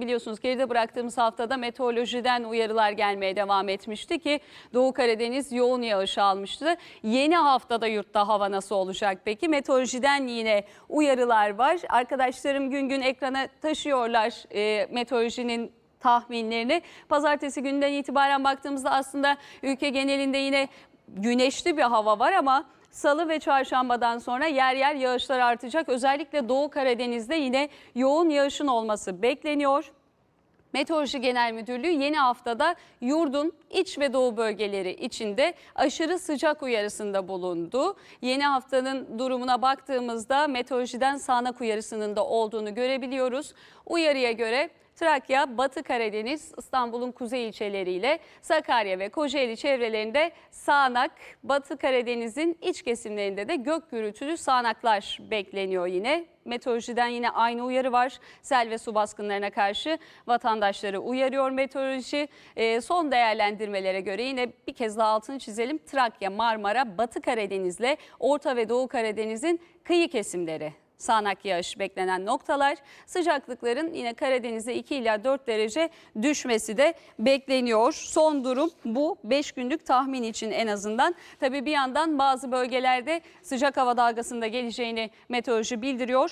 Biliyorsunuz geride bıraktığımız haftada meteorolojiden uyarılar gelmeye devam etmişti ki Doğu Karadeniz yoğun yağış almıştı. Yeni haftada yurtta hava nasıl olacak peki? Meteorolojiden yine uyarılar var. Arkadaşlarım gün gün ekrana taşıyorlar e, meteorolojinin tahminlerini. Pazartesi günden itibaren baktığımızda aslında ülke genelinde yine güneşli bir hava var ama Salı ve çarşambadan sonra yer yer yağışlar artacak. Özellikle Doğu Karadeniz'de yine yoğun yağışın olması bekleniyor. Meteoroloji Genel Müdürlüğü yeni haftada yurdun iç ve doğu bölgeleri içinde aşırı sıcak uyarısında bulundu. Yeni haftanın durumuna baktığımızda meteorolojiden sağanak uyarısının da olduğunu görebiliyoruz. Uyarıya göre Trakya, Batı Karadeniz, İstanbul'un kuzey ilçeleriyle Sakarya ve Kocaeli çevrelerinde sağanak, Batı Karadeniz'in iç kesimlerinde de gök gürültülü sağanaklar bekleniyor yine. Meteorolojiden yine aynı uyarı var. Sel ve su baskınlarına karşı vatandaşları uyarıyor meteoroloji. Ee, son değerlendirmelere göre yine bir kez daha altını çizelim. Trakya, Marmara, Batı Karadeniz'le Orta ve Doğu Karadeniz'in kıyı kesimleri sağanak yağış beklenen noktalar. Sıcaklıkların yine Karadeniz'de 2 ila 4 derece düşmesi de bekleniyor. Son durum bu 5 günlük tahmin için en azından. Tabii bir yandan bazı bölgelerde sıcak hava dalgasında geleceğini meteoroloji bildiriyor.